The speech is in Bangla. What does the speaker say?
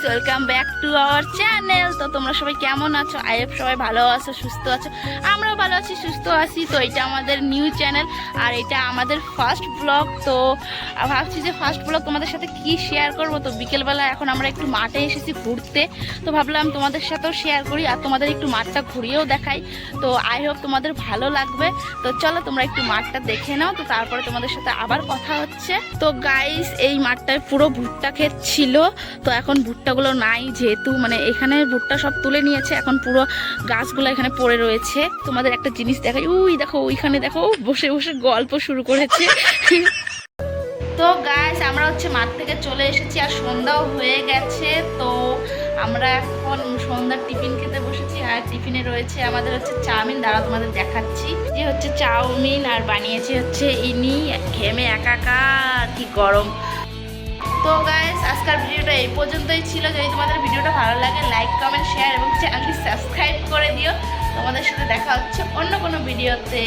টু আওয়ার চ্যানেল তো তোমরা সবাই কেমন আছো? আই হোপ সবাই ভালো আছো, সুস্থ আছো। আমরাও ভালো আছি, সুস্থ আছি। তো এটা আমাদের নিউ চ্যানেল আর এটা আমাদের ফার্স্ট ব্লগ তো ভাবছি যে ফার্স্ট ব্লগ তোমাদের সাথে কি শেয়ার করব? তো বিকেলবেলা এখন আমরা একটু মাঠে এসেছি ঘুরতে। তো ভাবলাম তোমাদের সাথেও শেয়ার করি আর তোমাদের একটু মাঠটা ঘুরিয়েও দেখাই। তো আই হোপ তোমাদের ভালো লাগবে। তো চলো তোমরা একটু মাঠটা দেখে নাও। তো তারপরে তোমাদের সাথে আবার কথা হচ্ছে। তো গাইস এই মাঠটায় পুরো ভুট্টা ক্ষেত ছিল। তো এখন ভুট্টাগুলো নাই যেহেতু মানে এখানে ভুট্টা সব তুলে নিয়েছে, এখন পুরো গাছগুলো এখানে পড়ে রয়েছে। তোমাদের একটা জিনিস দেখাই, উই দেখো ওইখানে দেখো, বসে বসে গল্প শুরু করেছে। তো গাছ আমরা হচ্ছে মাঠ থেকে চলে এসেছি আর সন্ধ্যাও হয়ে গেছে, তো আমরা এখন সন্ধ্যার টিফিন খেতে বসেছি। আর টিফিনে রয়েছে আমাদের হচ্ছে চাউমিন দাঁড়া তোমাদের দেখাচ্ছি। যে হচ্ছে চাউমিন আর বানিয়েছি হচ্ছে ইনি, ঘেমে একাকার, কি গরম। তো আজকের ভিডিওটা এই পর্যন্তই ছিল। যদি তোমাদের ভিডিওটা ভালো লাগে লাইক কমেন্ট শেয়ার এবং চ্যানেলটি সাবস্ক্রাইব করে দিও। তোমাদের সাথে দেখা হচ্ছে অন্য কোনো ভিডিওতে।